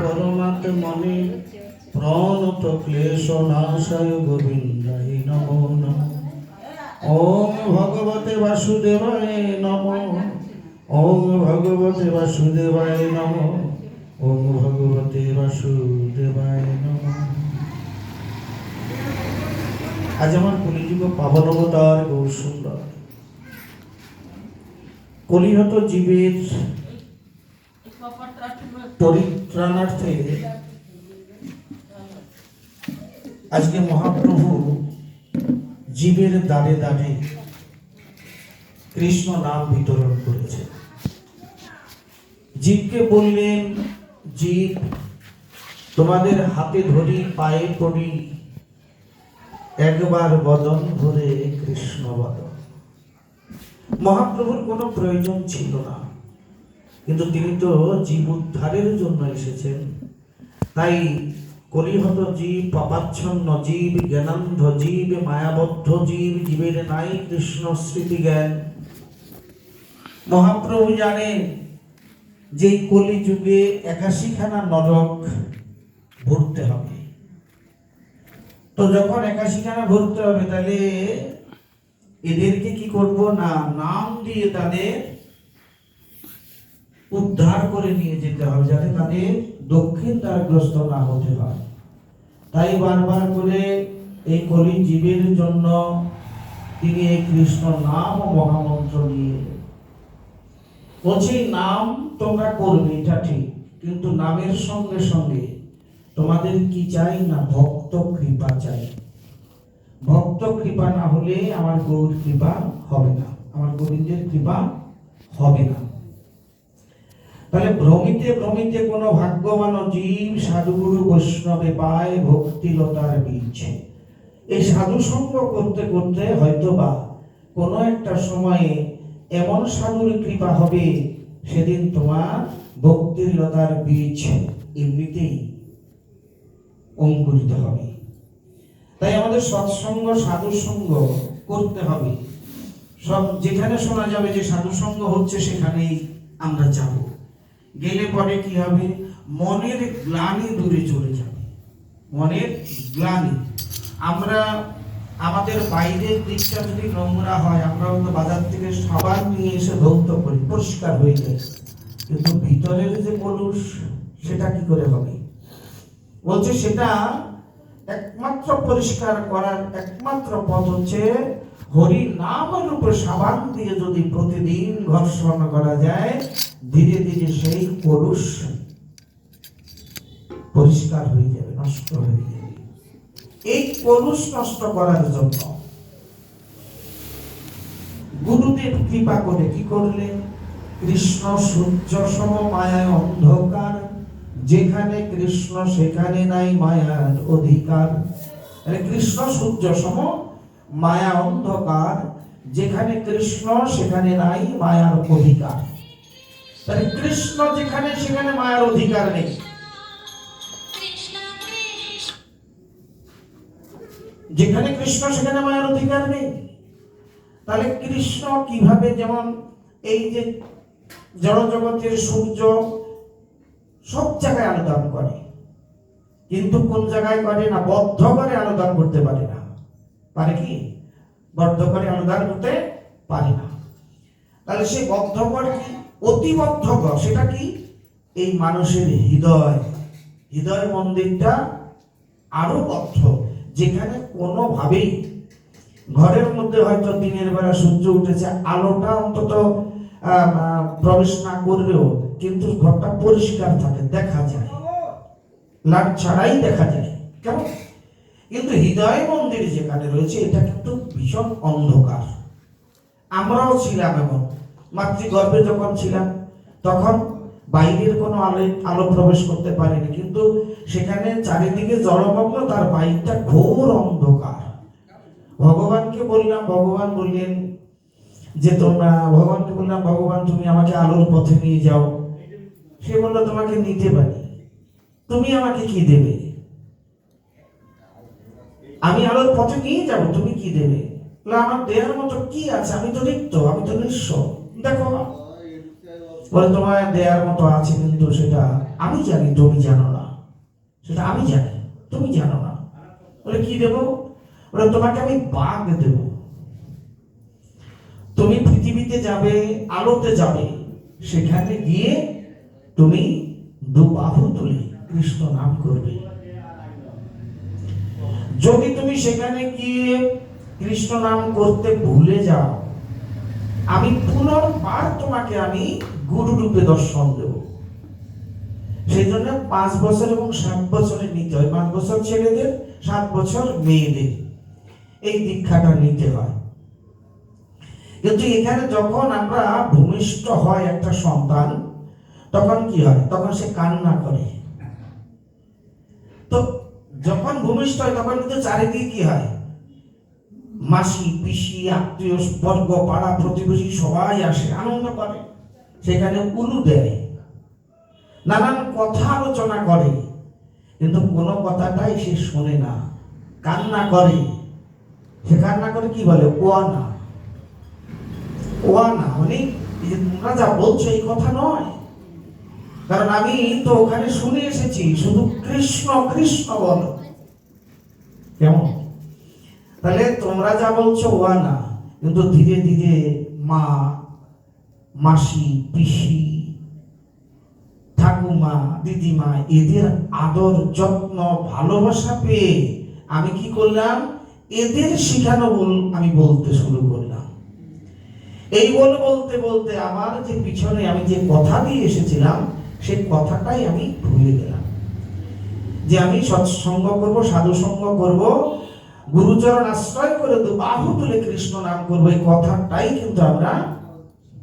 পরমাত্মনে প্রণত ক্লেশ নাশায় গোবিন্দায় নমো নমঃ। ওম ভগবতে বাসুদেবায় নমঃ। ওম ভগবতে বাসুদেবায় নমঃ। ওম ভগবতে বাসুদেবায় নমঃ। আজ আমার কলিযুগ পাবনবতার গৌর সুন্দর। কলিহত জীবের পরিত্রাণার্থে আজকে মহাপ্রভু জীবের দ্বারে দ্বারে কৃষ্ণ নাম বিতরণ করেছে জীবকে বললেন, জীব, তোমাদের হাতে ধরি, পায়ে পড়ি, একবার বদন ভরে কৃষ্ণ বদন। মহাপ্রভুর কোনো প্রয়োজন ছিল না। কিন্তু তিনি তো জীব উদ্ধারের জন্য এসেছেন। তাই কলিহত জীব, পাপাচ্ছন্ন জীব, জ্ঞানান্ধ জীব, মায়াবদ্ধ জীব, জীবের নাই কৃষ্ণ স্মৃতি জ্ঞান। মহাপ্রভু জানেন যে কলিযুগে একাশিখানা নরক ভরতে হবে। তো যখন একাশিখানা ভরতে হবে, তাহলে এদেরকে কি করব? না, নাম দিয়ে তাদের উদ্ধার করে নিয়ে যেতে হবে যাতে তাদের দক্ষিণ দ্বারগ্রস্ত না হতে হয়। তাই বারবার করে এই কলি জীবের জন্য তিনি এই কৃষ্ণ নাম ও মহামন্ত্র নিয়ে। বলছে নাম তোমরা করবে, এটা ঠিক, কিন্তু নামের সঙ্গে সঙ্গে তোমাদের কি চাই না ভক্ত কৃপা চাই। ভক্ত কৃপা না হলে আমার গৌর কৃপা হবে না, আমার গোবিন্দের কৃপা হবে না। তাহলে ভ্রমিতে ভ্রমিতে কোন ভাগ্যবান জীব সাধুগুরু বৈষ্ণবে পায় ভক্তিলতার বীজ। এই সাধু সঙ্গ করতে করতে হয়তো বা কোনো একটা সময়ে এমন সাধুর কৃপা হবে সেদিন তোমার ভক্তির লতার বীজ এমনিতেই অঙ্কুরিত হবে। তাই আমাদের সৎসঙ্গ, সাধু সঙ্গ করতে হবে। সব যেখানে শোনা যাবে যে সাধু সঙ্গ হচ্ছে সেখানেই আমরা যাব। গেলে পরে কি হবে? মনের গ্লানি দূরে চলে যাবে। মনের গ্লানি। আমরা আমাদের বাইরের দিকটা যদি নোংরা হয়, আমরা হয়তো বাজার থেকে সাবান নিয়ে এসে ধৌত করি, পরিষ্কার হয়ে যায়। কিন্তু ভিতরের যে কলুষ সেটা কি করে হবে? বলছে সেটা একমাত্র পরিষ্কার করার একমাত্র পথ হচ্ছে হরি নামের উপর সাবান দিয়ে যদি প্রতিদিন ঘর্ষণ করা যায়, ধীরে ধীরে সেই কলুষ পরিষ্কার হয়ে যাবে, নষ্ট হয়ে যাবে। এই কলুষ নষ্ট করার জন্য গুরুদেব কৃপা করে কি করলেন? কৃষ্ণ সূর্য সম মায়ায় অন্ধকার, যেখানে কৃষ্ণ সেখানে নাই মায়ার অধিকার। কৃষ্ণ সূর্য সম মায়া অন্ধকার, যেখানে কৃষ্ণ, সেখানে নাই মায়ার অধিকার। তাহলে কৃষ্ণ যেখানে, সেখানে মায়ার অধিকার নেই। যেখানে কৃষ্ণ, সেখানে মায়ার অধিকার নেই। তাহলে কৃষ্ণ কীভাবে যেমন এই যে জড় জগতের সূর্য সব জায়গায় আলোদান করে, কিন্তু কোন জায়গায় করে না, বদ্ধ করে আলোদান করতে পারে? পারে কি? বদ্ধ করে আলোদান করতে পারে না। তাহলে সে বদ্ধ করে কি? অতিবদ্ধ কর সেটা কি? এই মানুষের হৃদয়। হৃদয় মন্দিরটা আরও বদ্ধ। যেখানে কোনোভাবেই ঘরের মধ্যে হয়তো দিনের বেলা সূর্য উঠেছে, আলোটা অন্তত প্রবেশ না করলেও কিন্তু ঘরটা পরিষ্কার থাকে, দেখা যায়। লাট ছাড়াই দেখা যায়। কেমন? কিন্তু হৃদয় মন্দির যেখানে রয়েছে, এটা কিন্তু ভীষণ অন্ধকার। আমরাও ছিলাম এমন মাতৃগর্ভে যখন ছিলাম, তখন বাইরের কোনো আলো আলো প্রবেশ করতে পারেনি। কিন্তু সেখানে চারিদিকে জলমগ্ন, তার বাইরটা ঘোর অন্ধকার। ভগবানকে বললাম, ভগবান বললেন যে তোমরা, ভগবানকে বললাম, ভগবান, তুমি আমাকে আলোর পথে নিয়ে যাও। সে বলল, তোমাকে নিতে পারি। তুমি আমাকে কি দেবে? আমি আলোর পথে নিয়ে যাব? তুমি কি দেবে? আমার দেওয়ার মতো কি আছে? আমি তো রিক্ত, আমি তো নিঃস্ব। দেখো। বলে, তোমার দেওয়ার মতো আছে কিন্তু সেটা আমি জানি, তুমি জানো না। সেটা আমি জানি, তুমি জানো না। বলে, কি দেব? বলে, তোমাকে আমি বাঘ দেব। তুমি পৃথিবীতে যাবে, আলোতে যাবে, সেখানে গিয়ে তুমি দু বাহু তুলে কৃষ্ণ নাম করবে। যদি তুমি সেখানে গিয়ে কৃষ্ণ নাম করতে ভুলে যাও, আমি পুনর্বার তোমাকে আমি গুরু রূপে দর্শন দেব। সেই জন্য পাঁচ বছর এবং সাত বছরের নিতে হয়। পাঁচ বছর ছেলেদের, সাত বছর মেয়েদের। এই দীক্ষাটা নিতে হয়। কিন্তু এখানে যখন আমরা ভূমিষ্ঠ হয় একটা সন্তান, তখন কি হয়? তখন সে কান্না করে। যখন ভূমিষ্ঠ হয়, তখন কিন্তু চারিদিকে কি হয়? মাসি, পিসি, আত্মীয়, বর্গ, পাড়া, প্রতিবেশী সবাই আসে, আনন্দ করে। সেখানে উলু দেয়। নানান কথা আলোচনা করে, কিন্তু কোনো কথাটাই সে শোনে না, কান্না করে। সে কান্না করে কি বলে? ওয়া না ওয়া না মানে তোমরা যা বলছো, এই কথা নয়। কারণ আমি তো ওখানে শুনে এসেছি, শুধু কৃষ্ণ কৃষ্ণ বল। কেমন? তাহলে তোমরা যা বলছো ওয়া না, কিন্তু ধীরে ধীরে মা, মাসি, পিসি, ঠাকুমা, দিদিমা, এদের আদর, যত্ন, ভালোবাসা পেয়ে আমি কি করলাম? এদের শিখানো বল আমি বলতে শুরু করলাম। এই বল বলতে বলতে আমার যে পিছনে আমি যে কথা দিয়ে এসেছিলাম সেই কথাটাই আমি ভুলে গেলাম। যে আমি সৎসঙ্গ করব সাধু সঙ্গ করব, গুরুচরণ আশ্রয় করে দু বাহু তুলে কৃষ্ণ নাম করব, এই কথাটাই কিন্তু আমরা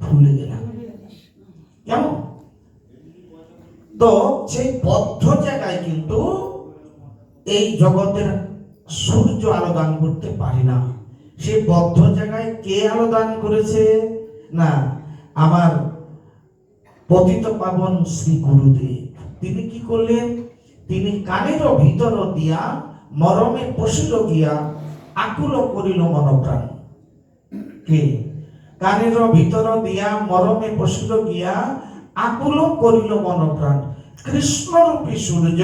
ভুলে গেলাম। কেমন? তো সেই বদ্ধ জায়গায় কিন্তু এই জগতের সূর্য আলো দান করতে পারে না। সেই বদ্ধ জায়গায় কে আলো দান করেছে? না, আমার পতিত পাবন শ্রী গুরুদেব। তিনি কি করলেন? তিনি কানের ভিতর দিয়া মরমে পশিল গিয়া আকুল করিল মনপ্রাণ। কে? কানের ভিতর দিয়া মরমে পশিল গিয়া আকুল করিল মনপ্রাণ। কৃষ্ণরূপী সূর্য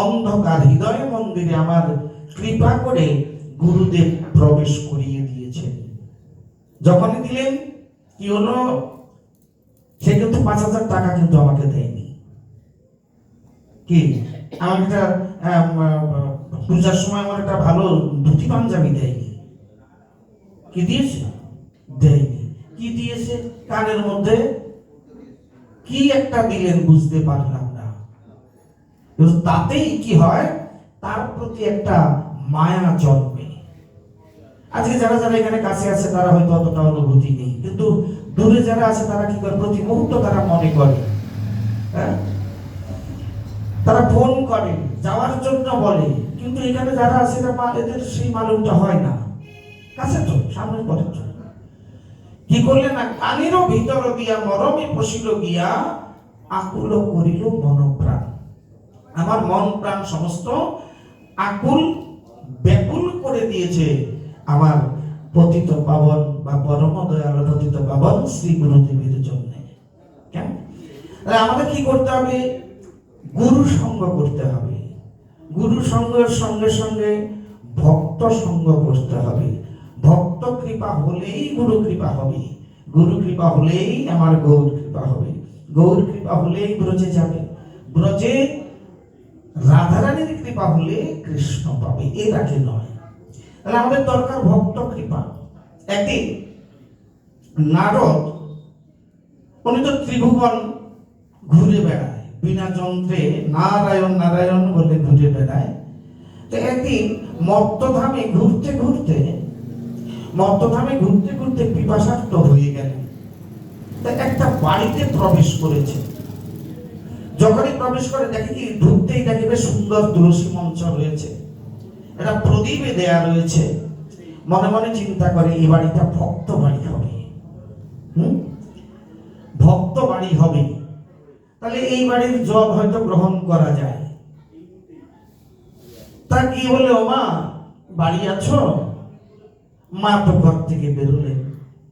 অন্ধকার হৃদয় মন্দিরে আমার কৃপা করে গুরুদেব প্রবেশ করিয়ে দিয়েছেন। যখনই দিলেন, কি হলো? সে কিন্তু পাঁচ হাজার টাকা কিন্তু আমাকে দেয়নি। কি? আমার একটা পূজার সময় আমার একটা ভালো ধুতি পাঞ্জাবি দেয়নি। কি দিয়েছে? দেয়নি। কি দিয়েছে? কানের মধ্যে কি একটা দিলেন বুঝতে পারলাম না। তাতেই কি হয়? তার প্রতি একটা মায়া জন্মে। আজকে যারা যারা এখানে কাছে আছে, তারা হয়তো অতটা অনুভূতি নেই। কিন্তু দূরে যারা আছে, তারা কি করে? প্রতি মুহূর্ত তারা মনে করে। হ্যাঁ? তারা ফোন করে, যাওয়ার জন্য বলে। কিন্তু এখানে যারা আছে এদের সেই মালুমটা হয় না। কাছে তো সামনে তো কি করলে না? কানেরও ভিতর দিয়া মরমে পশিল গিয়া, আকুল করিল মনপ্রাণ। আমার মন প্রাণ সমস্ত আকুল, ব্যাকুল করে দিয়েছে আমার পতিত পাবন বা পরম দয়াল পতিত পাবন শ্রী গুরুদেবের জন্য। তাহলে আমাদের কি করতে হবে? গুরু সঙ্গ করতে হবে। গুরু সঙ্গের সঙ্গে সঙ্গে ভক্ত সঙ্গ করতে হবে। ভক্ত কৃপা হলেই গুরু কৃপা হবে। গুরু কৃপা হলেই আমার গৌর কৃপা হবে। গৌর কৃপা হলেই ব্রজে যাবে। ব্রজে রাধারানীর কৃপা হলে কৃষ্ণ পাবে। এর আগে নয়। তাহলে আমাদের দরকার ভক্ত কৃপা। একদিন নারদ, উনি তো ত্রিভুবন ঘুরে বেড়ায়, বিনা যন্ত্রে নারায়ণ নারায়ণ বলে ঘুরে বেড়ায়। তো একদিন মত্তধামে ঘুরতে ঘুরতে, মত্তধামে ঘুরতে ঘুরতে পিপাসার্থ হয়ে গেল তা একটা বাড়িতে প্রবেশ করেছে। যখনই প্রবেশ করে দেখে কি, ঢুকতেই দেখে বেশ সুন্দর তুলসী মঞ্চ রয়েছে। একটা প্রদীপে দেয়া রয়েছে। মনে মনে চিন্তা করে এই বাড়িটা ভক্ত বাড়ি হবে। হুম? ভক্ত বাড়ি হবে। তাহলে এই বাড়ির জব হয়তো গ্রহণ করা যায়। তা কি বলে ও মা বাড়ি আছো? মা তো ঘর থেকে বেরোলেন।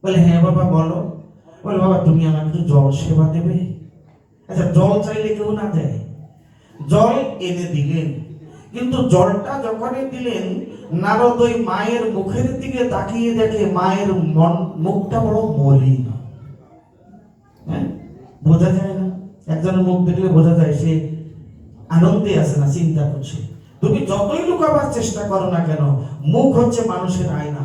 বলে হ্যাঁ বাবা, বলো। বলে, বাবা, তুমি আমাকে একটু জল সেবা দেবে? আচ্ছা জল চাইলে কেউ না দেয়। জল এনে দিলেন। কিন্তু জলটা যখনই দিলেন, নারদ ওই মায়ের মুখের দিকে তাকিয়ে দেখে মায়ের মন, মুখটা বড় মলিন। হ্যাঁ? বোঝা যায় না? একজনের মুখ দেখলে বোঝা যায় সে আনন্দে আছে না, চিন্তা করছে। তুমি যতই লুকাবার চেষ্টা করো না কেন, মুখ হচ্ছে মানুষের আয়না।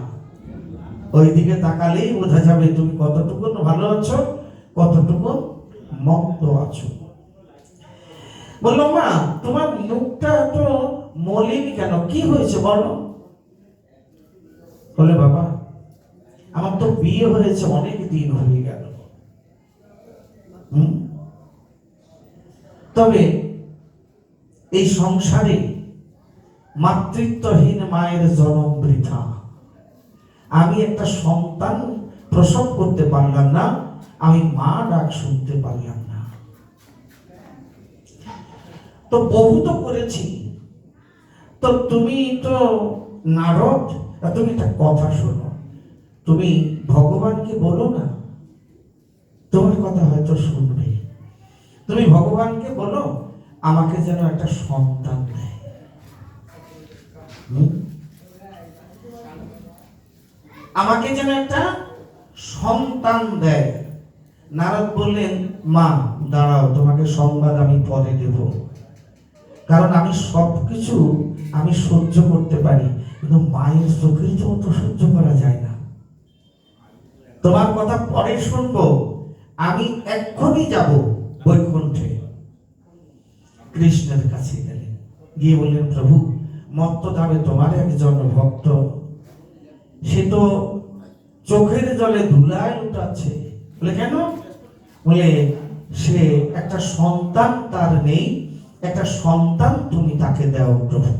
ওই দিকে তাকালেই বোঝা যাবে তুমি কতটুকু ভালো আছো, কতটুকু মন্দ আছো। বলল, মা, তোমার মুখটা এত মলিন কেন? কি হয়েছে বলো? বলে, বাবা, আমার তো বিয়ে হয়েছে, অনেক দিন হয়ে গেল। তবে এই সংসারে মাতৃত্বহীন মায়ের জনম বৃথা। আমি একটা সন্তান প্রসব করতে পারলাম না, আমি মা ডাক শুনতে পারলাম না। তো বহু তো করেছি। তো তুমি তো নারদ তুমি একটা কথা শোনো। তুমি ভগবানকে বলো না, তোমার কথা হয়তো শুনবে। তুমি ভগবানকে বলো, আমাকে যেন একটা সন্তান দেয়। আমাকে যেন একটা সন্তান দেয়। নারদ বললেন, মা, দাঁড়াও, তোমাকে সংবাদ আমি পরে দেব। কারণ আমি সবকিছু আমি সহ্য করতে পারি, কিন্তু মায়ের চোখের জন্য তো সহ্য করা যায় না। তোমার কথা পরে শুনব। আমি এক্ষুনি যাব বৈকুণ্ঠে। কৃষ্ণের কাছে গেলেন। গিয়ে বললেন, প্রভু, মত্ত যাবে তোমার একজন ভক্ত। সে তো চোখের জলে ধুলায় লুটাচ্ছে। বলে, কেন? বলে, সে একটা সন্তান তার নেই একটা সন্তান তুমি তাকে দাও প্রভু।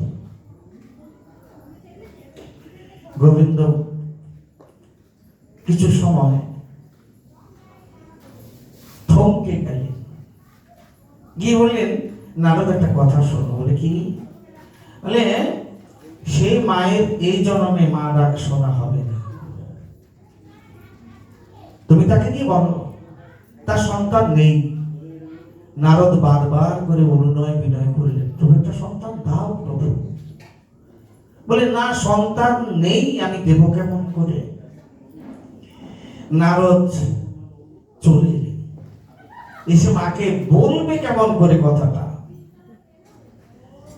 গোবিন্দ, কিছু সময় থমকে গেলেন। গিয়ে বললেন, নারদ একটা কথা শোনো। বলে কি? বলে সেই মায়ের এই জন্মে মা ডাক শোনা হবে না। তুমি তাকে কি বলো, তার সন্তান নেই। নারদ বারবার করে অনুনয় বিনয় করলেন, তুমি একটা সন্তান দাও প্রভু। বলে, না, সন্তান নেই, আমি দেব কেমন করে? নারদ চলে। এসে মাকে বলবে কেমন করে কথাটা?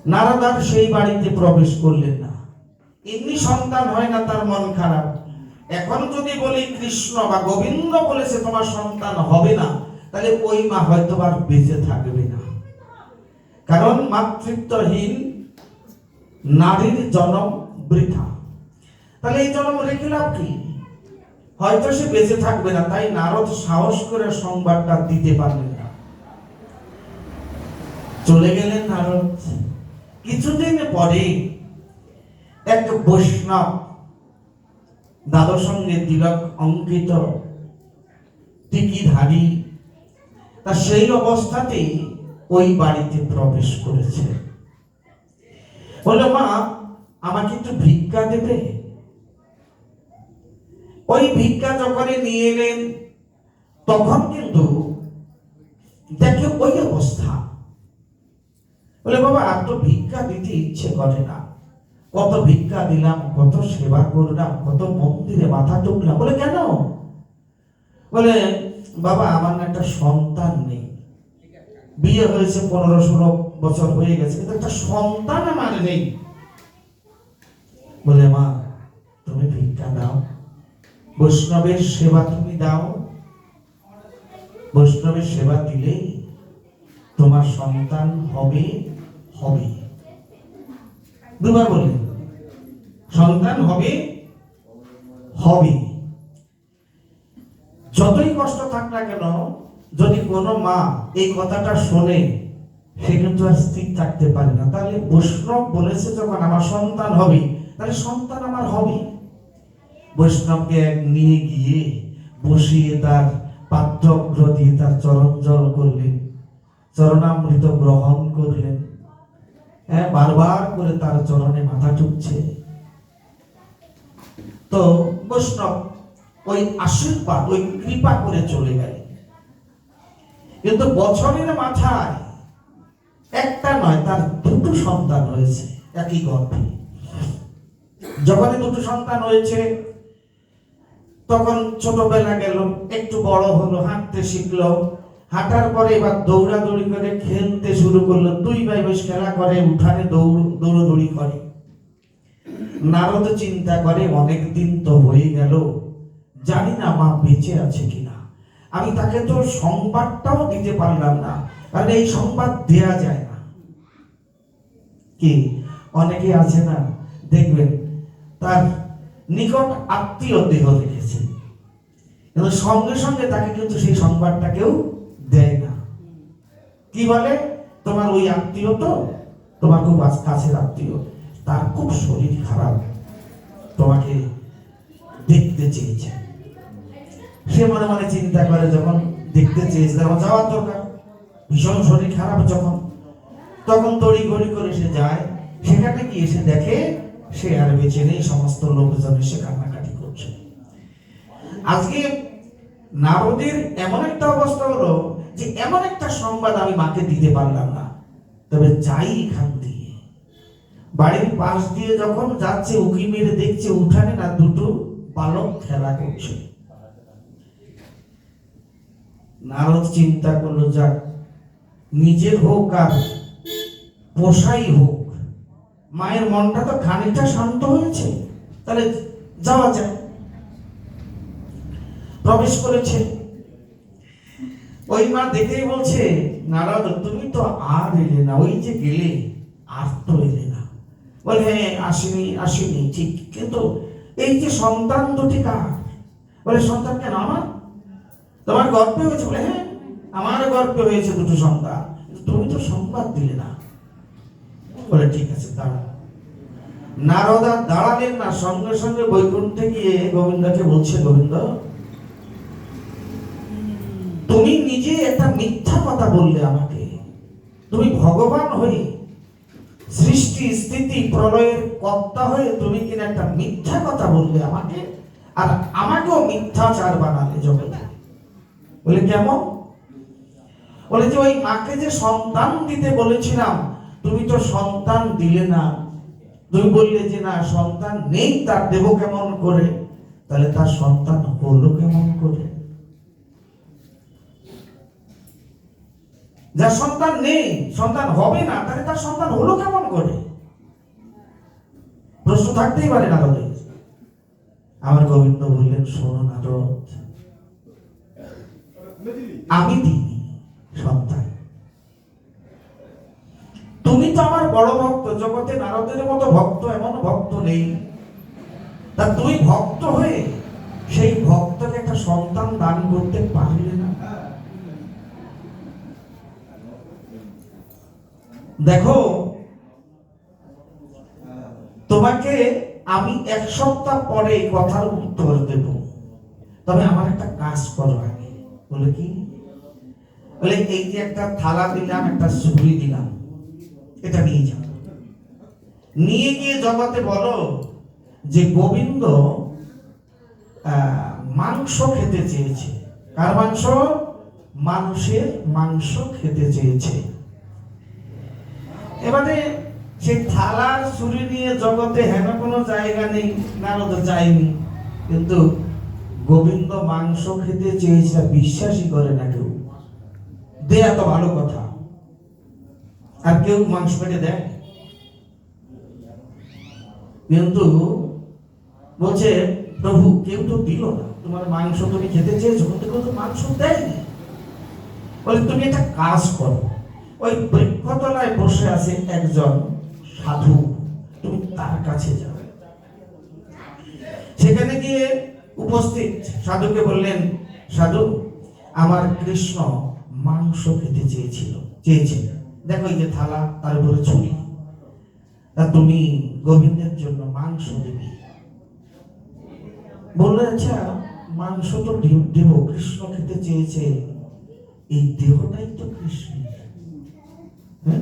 নারদ আর সেই বাড়িতে প্রবেশ করলেন না। এমনি সন্তান হয় না, তার মন খারাপ। এখন যদি বলি কৃষ্ণ বা গোবিন্দ বলেছে, তোমার সন্তান হবে না। তাহলে ওই মা হয়তো আর বেঁচে থাকবে না। কারণ মাতৃত্বহীন নারীর জন্ম বৃথা। তাহলে এই জন্ম রেখে লাভ কি? হয়তো সে বেঁচে থাকবে না, তাই নারদ সাহস করে সংবাদটা দিতে পারলেন না। চলে গেলেন নারদ। কিছুদিন পরে এক বৈষ্ণব দাদর সঙ্গে তিলক অঙ্কিত টিকিধারী তা সেই অবস্থাতেই ওই বাড়িতে প্রবেশ করেছে। বলল মা, আমাকে একটু ভিক্ষা দেবে? ওই ভিক্ষা যখনই নিয়ে এলেন, তখন কিন্তু দেখে ওই অবস্থা। বলে, বাবা, আর তো ভিক্ষা দিতে ইচ্ছে করে না। কত ভিক্ষা দিলাম, কত সেবা করলাম, কত মন্দিরে মাথা টুকলাম বলে, কেন? বলে বাবা, আমার না একটা সন্তান নেই। বিয়ে হয়েছে পনেরো ষোলো বছর হয়ে গেছে, কিন্তু একটা সন্তান আমার নেই। বলে, মা, তুমি ভিক্ষা দাও। বৈষ্ণবের সেবা তুমি দাও। বৈষ্ণবের সেবা দিলেই তোমার সন্তান হবে হবে। দুবার বললেন, সন্তান হবে হবে। যতই কষ্ট থাক না কেন, যদি কোনো মা এই কথাটা শোনে, সে কিন্তু আর স্থির থাকতে পারে না। তাহলে বৈষ্ণব বলেছে যখন, আমার সন্তান হবে। তাহলে সন্তান আমার হবে। বৈষ্ণবকে নিয়ে গিয়ে বসিয়ে তার পাঠ্যগ্র দিয়ে তার চরণ জল করলেন, চরণামৃত গ্রহণ করলেন। হ্যাঁ বারবার করে তার চরণে মাথা টুকছে তো বৈষ্ণব ওই আশীর্বাদ ওই কৃপা করে চলে গেলেন কিন্তু বছরের মাথায় একটা নয়, তার দুটো সন্তান হয়েছে একই গর্ভে। যখনই দুটো সন্তান হয়েছে তখন ছোটবেলা গেল, একটু বড় হলো, হাঁটতে শিখলো। হাঁটার পরে এবার দৌড়াদৌড়ি করে খেলতে শুরু করল। দুই ভাই বেশ খেলা করে, উঠানে দৌড়, দৌড়দৌড়ি করে। নারদ চিন্তা করে অনেক দিন তো হয়ে গেল। জানি না মা বেঁচে আছে কিনা। আমি তাকে তো সংবাদটাও দিতে পারলাম না, কারণ এই সংবাদ দেয়া যায় না। কি? অনেকে আছে না, দেখবেন, তার নিকট আত্মীয় দেহ রেখেছে। কিন্তু সঙ্গে সঙ্গে তাকে কিন্তু সেই সংবাদটা কেউ দেয় না। কি বলে? তোমার ওই আত্মীয় তো? তোমার খুব কাছের আত্মীয়। তার খুব শরীর খারাপ। তোমাকে দেখতে চেয়েছে। সে মনে মনে চিন্তা করে যখন দেখতে চেয়েছে, তখন যাওয়ার দরকার। ভীষণ শরীর খারাপ যখন। তখন তড়ি ঘড়ি করে সে যায়। সেখানে গিয়ে সে দেখে সে আর বেঁচে নেই, সমস্ত লোকজন এসে কান্নাকাটি করছে। আজকে নারদের এমন একটা অবস্থা হলো যে, এমন একটা সংবাদ আমি মাকে দিতে পারলাম না। তবে যাই এখান দিয়ে। বাড়ির পাশ দিয়ে যখন যাচ্ছে, উকি মেরে দেখছে, উঠানে না দুটো বালক খেলা করছে। নারদ চিন্তা করল, যাক, নিজের হোক আর পোষাই হোক, মায়ের মনটা তো খানিকটা শান্ত হয়েছে, তাহলে যাওয়া যায় প্রবেশ করেছে। ওই মা দেখেই বলছে, নারদ, তুমি তো আর এলে না, ওই যে গেলে আর তো এলে না। বলে হ্যাঁ আসিনি, আসেনি, ঠিক, কিন্তু এই যে সন্তান দুটি কার? বলে, সন্তান কেন আমার? তোমার গর্বে হয়েছে বলে হ্যাঁ আমার গর্বে হয়েছে দুটো সন্তান তুমি তো সংবাদ দিলে না। বলে, ঠিক আছে দাঁড়া নারদা দাঁড়ালেন না, সঙ্গে সঙ্গে বৈকুণ্ঠে গিয়ে গোবিন্দকে বলছে, গোবিন্দ, তুমি নিজে একটা মিথ্যা কথা বললে আমাকে। তুমি ভগবান হয়ে সৃষ্টি, স্থিতি, প্রলয়ের কর্তা হয়ে তুমি কিনা একটা মিথ্যা কথা বললে আমাকে, আর আমাকেও মিথ্যাচার বানালে জগতে। বলে, কেমন? বলে যে, ওই মাকে যে সন্তান দিতে বলেছিলাম, তুমি তো সন্তান দিলে না। তুমি বললে যে, না, সন্তান নেই, তার দেব কেমন করে? তাহলে তার সন্তান হলো কেমন করে? যার সন্তান নেই, সন্তান হবে না, তাহলে তার সন্তান হলো কেমন করে? প্রশ্ন থাকতেই পারে না আমার গোবিন্দ বললেন, শোনো নারদ আমি দিইনি সন্তান। তুমি তো আমার বড় ভক্ত, জগতে নারদের মতো ভক্ত, এমন ভক্ত নেই। তা তুই ভক্ত হয়ে সেই ভক্তকে একটা সন্তান দান করতে পারলে না? দেখো, তোমাকে আমি এক সপ্তাহ পরে কথার উত্তর দেব। তবে আমার একটা কাজ করো আগে। বলে কি? বলে, এই যে একটা থালা দিলাম, একটা সুরি দিলাম, এটা নিয়ে যাও। নিয়ে গিয়ে জগতে বলো যে, গোবিন্দ মাংস খেতে চেয়েছে। কার মাংস? মানুষের মাংস খেতে চেয়েছে। এবারে সেই থালার ছুরি নিয়ে জগতে হেন কোনো জায়গা নেই, নারদ যায়নি। কিন্তু গোবিন্দ মাংস খেতে চেয়েছে বিশ্বাসই করে না কেউ। দেয়া তো ভালো কথা। আর কেউ মাংস কেটে দেয়? কিন্তু বলছে, প্রভু, কেউ তো দিল না। তোমার মাংস তুমি খেতে চেয়েছো, কিন্তু কেউ তো মাংস দেয়নি। বলে, তুমি একটা কাজ করো। ওই বৃক্ষতলায় বসে আছে একজন সাধু। তুমি তার কাছে যাও। সেখানে গিয়ে উপস্থিত সাধুকে বললেন, সাধু, আমার কৃষ্ণ মাংস খেতে চেয়েছিল, চেয়েছে। দেখো এই যে থালা, তার উপরে ছুরি। তা তুমি গোবিন্দের জন্য মাংস দেবে। বললে আচ্ছা মাংস তো দে- দেব, কৃষ্ণ খেতে চেয়েছে। এই দেহটাই তো কৃষ্ণের। হ্যাঁ?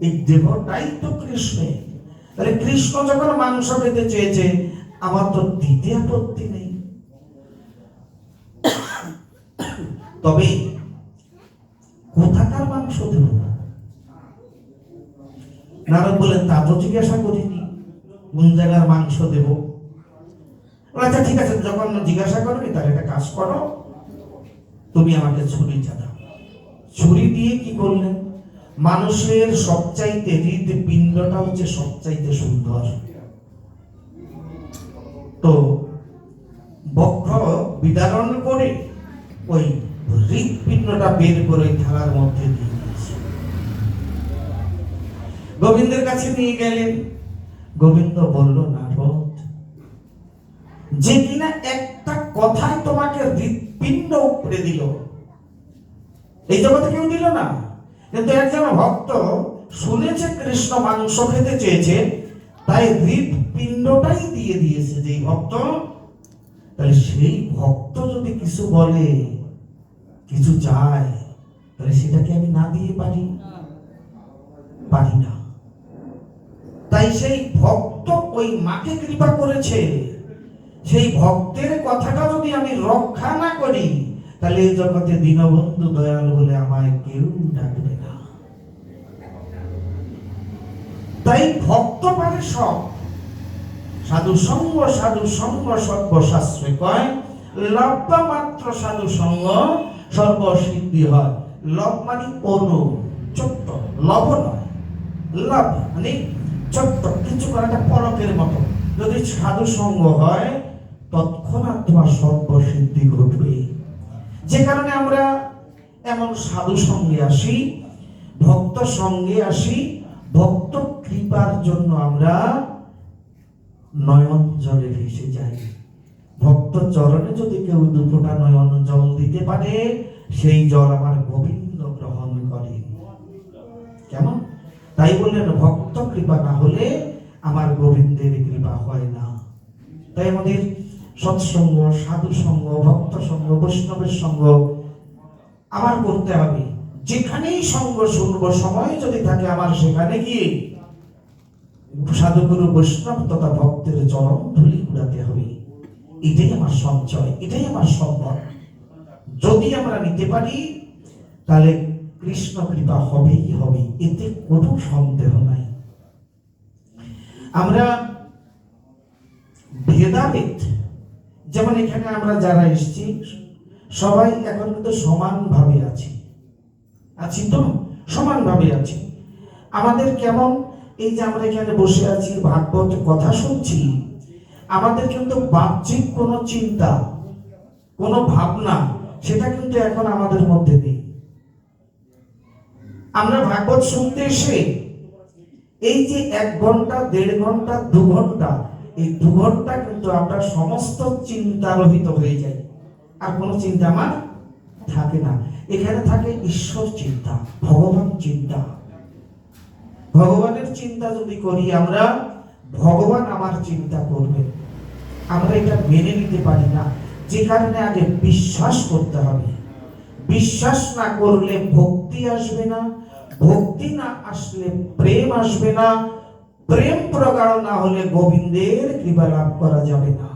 এই দেহটাই তো কৃষ্ণের। তাহলে কৃষ্ণ যখন মাংস খেতে চেয়েছে আমার তো দিতে আপত্তি নেই। তবে কোথাকার মাংস দেব নারদ বলেন তা তো জিজ্ঞাসা করিনি, কোন জায়গার মাংস দেব? আচ্ছা ঠিক আছে, যখন জিজ্ঞাসা করবে তার একটা কাজ করো। তুমি আমাকে ছুরি দাও। ছুরি দিয়ে কি করলেন? মানুষের সবচাইতে হৃদপিণ্ডটা হচ্ছে সবচাইতে সুন্দর। তো বক্ষ বিদারণ করে ওই হৃদপিণ্ডটা বের করে থালার মধ্যে দিয়ে দিয়েছে। গোবিন্দের কাছে নিয়ে গেলেন। গোবিন্দ বলল, নারদ, যে কিনা একটা কথাই তোমাকে হৃদপিণ্ড উপরে দিল, এই জগতে কেউ দিল না। কিন্তু একজন ভক্ত শুনেছে কৃষ্ণ মাংস খেতে চেয়েছে তাই হৃদপিণ্ডটাই দিয়ে দিয়েছে যে ভক্ত। তাহলে সেই ভক্ত যদি কিছু বলে, কিছু চায়, তাহলে সেটাকে আমি না দিয়ে পারি? পারি না। তাই সেই ভক্ত ওই মাকে কৃপা করেছে। সেই ভক্তের কথাটা যদি আমি রক্ষা না করি, তাহলে এই জগতে দীনবন্ধু দয়াল বলে আমায় কেউ ডাকবে না তাই ভক্ত পারে সব। সাধু সঙ্গ সাধু সঙ্গ সর্বশাস্ত্রে কয়, লব্ধ মাত্র সাধু সঙ্গ সর্বসিদ্ধি হয়। লব মানে অনু, ছোট্ট, লব নয়, লব মানে ছোট্ট, কিছু করাটা পলকের মতো। যদি সাধু সঙ্গ হয়, তৎক্ষণাৎ তোমার সর্বসিদ্ধি ঘটবে। যে কারণে আমরা এমন সাধু সঙ্গে আসি, ভক্ত সঙ্গে আসি ভক্ত কৃপার জন্য আমরা নয়ন জলে ভেসে যাই। ভক্ত চরণে যদি কেউ দুফোটা নয়ন জল দিতে পারে, সেই জল আমার গোবিন্দ গ্রহণ করে। কেমন? তাই বললেন, ভক্ত কৃপা না হলে আমার গোবিন্দের কৃপা হয় না। তাই আমাদের সৎসঙ্গ সাধু সঙ্গ ভক্ত সঙ্গ বৈষ্ণবের সঙ্গ আমার করতে হবে। যেখানেই সঙ্গ শুনব, সময় যদি থাকে আমার সেখানে গিয়ে সাধুগুরু বৈষ্ণব তথা ভক্তের চরণ ধুলি উড়াতে হবে। এটাই আমার সঞ্চয়, এটাই আমার সম্পদ। যদি আমরা নিতে পারি, তাহলে কৃষ্ণ কৃপা হবেই হবে, এতে কোনো সন্দেহ নাই। আমরা ভেদাভেদ, যেমন এখানে আমরা যারা এসেছি, সবাই এখন কিন্তু সমানভাবে আছি। আছি তো? সমানভাবে আছি। আমাদের কেমন? এই যে আমরা এখানে বসে আছি, ভাগবত কথা শুনছি, আমাদের কিন্তু বাহ্যিক কোনো চিন্তা, কোনো ভাবনা, সেটা কিন্তু এখন আমাদের মধ্যে নেই। আমরা ভাগবত শুনতে এসে এই যে এক ঘণ্টা, দেড় ঘণ্টা, দু ঘণ্টা, এই দু ঘণ্টা কিন্তু আমরা সমস্ত চিন্তারহিত হয়ে যাই। আর কোনো চিন্তা আমার থাকে না। এখানে থাকে ঈশ্বর চিন্তা, ভগবান চিন্তা। ভগবানের চিন্তা যদি করি, আমরা ভগবান আমার চিন্তা করবে আমরা এটা মেনে নিতে পারি না। যে কারণে আগে বিশ্বাস করতে হবে। বিশ্বাস না করলে ভক্তি আসবে না। ভক্তি না আসলে প্রেম আসবে না। প্রেম প্রগাঢ় না হলে গোবিন্দের কৃপা লাভ করা যাবে না।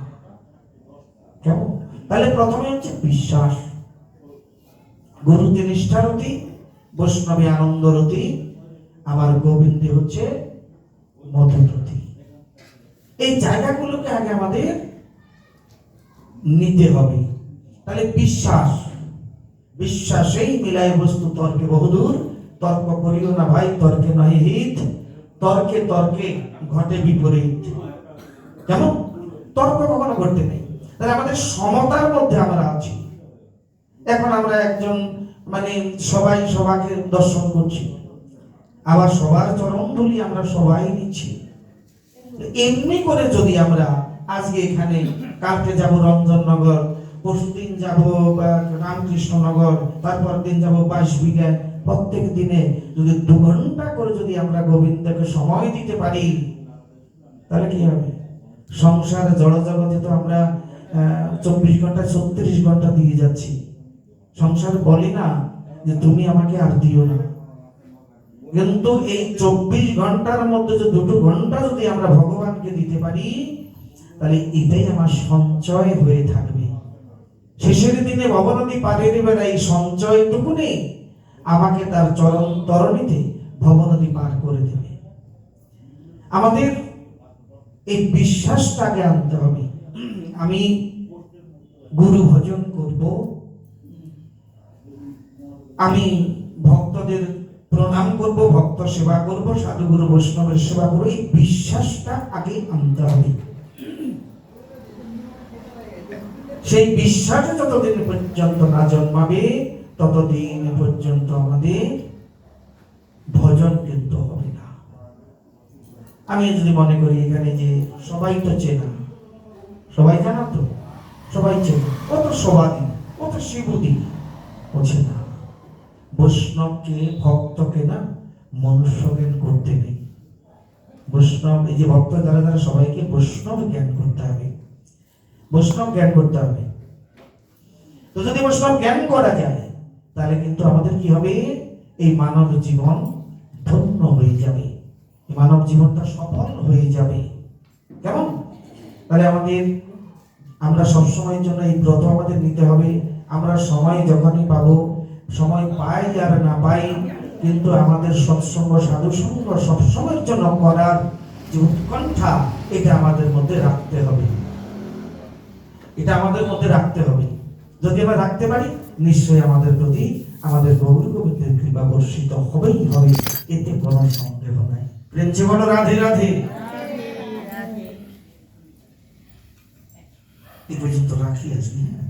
কেমন? তাহলে প্রথমে হচ্ছে বিশ্বাস। গুরুতে নিষ্ঠারতি বৈষ্ণবী আনন্দরতি আমার গোবিন্দে হচ্ছে মধুরতি এই জায়গাগুলোকে আগে আমাদের নিতে হবে। তাহলে বিশ্বাস, বিশ্বাসেই মিলায় বস্তু তর্কে বহুদূর, তর্ক করিও না ভাই, তর্কে নয় হিত, তর্কে তর্কে ঘটে বিপরীত। কেমন তর্ক কখনো ঘটতে নেই। তাহলে আমাদের সমতার মধ্যে আমরা আছি। এখন আমরা একজন মানে সবাই সবাকে দর্শন করছি। আবার সবার চরণ ধুলি আমরা সবাই নিচ্ছি। এমনি করে যদি আমরা আজকে এখানে কালকে যাব রঞ্জননগর পরশুদিন যাব রামকৃষ্ণনগর তারপর দিন যাব বাইশ বিঘায় প্রত্যেক দিনে যদি দু ঘণ্টা করে যদি আমরা গোবিন্দকে সময় দিতে পারি, তাহলে কি হবে? সংসার জড়জগতে তো আমরা চব্বিশ ঘণ্টা, ছত্রিশ ঘণ্টা দিয়ে যাচ্ছি। সংসার বলে না যে তুমি আমাকে আর দিও না। কিন্তু এই চব্বিশ ঘণ্টার মধ্যে যে দুটো ঘণ্টা যদি আমরা ভগবানকে দিতে পারি, তাহলে এটাই আমার সঞ্চয় হয়ে থাকবে। শেষের দিনে ভবনদী পারের বেলা এই সঞ্চয়টুকুনি আমাকে তার চরণ তরণীতে ভবনদী পার করে দেবে। আমাদের এই বিশ্বাসটাকে আনতে হবে। আমি গুরু ভজন করব। আমি ভক্তদের প্রণাম করব, ভক্ত সেবা করব, সাধুগুরু বৈষ্ণবের সেবা করব, এই বিশ্বাসটা আগে আনতে হবে। সেই বিশ্বাস যতদিন পর্যন্ত না জন্মাবে, ততদিন পর্যন্ত আমাদের ভজন কিন্তু হবে না। আমি যদি মনে করি এখানে যে সবাই তো চেনা, সবাই জানা তো? সবাই চেনা। ও তো সবাদি ও তো শিবুদি ও চেনা। বৈষ্ণবকে ভক্তকে না মনুষ্য জ্ঞান করতে নেই। বৈষ্ণব, এই যে ভক্ত দ্বারা দ্বারা সবাইকে বৈষ্ণব জ্ঞান করতে হবে। বৈষ্ণব জ্ঞান করতে হবে। তো যদি বৈষ্ণব জ্ঞান করা যায়, তাহলে কিন্তু আমাদের কি হবে? এই মানব জীবন ধন্য হয়ে যাবে। এই মানব জীবনটা সফল হয়ে যাবে। কেমন? তাহলে আমাদের, আমরা সব সময়ের জন্য এই ব্রত আমাদের নিতে হবে। আমরা সময় যখনই পাবো সময় পাই আর না পাই কিন্তু আমাদের সৎসঙ্গ, সাধুসঙ্গ সবসময়ের জন্য করার যে উৎকণ্ঠা, এটা আমাদের মধ্যে রাখতে হবে। এটা আমাদের মধ্যে রাখতে হবে। যদি আমরা রাখতে পারি, নিশ্চয়ই আমাদের প্রতি আমাদের গৌর গোবিন্দের কৃপা বর্ষিত হবেই হবে, এতে কোনো সন্দেহ নাই। প্রেমছে বলো রাধে রাধে। এই পর্যন্ত রাখি আজকে হ্যাঁ?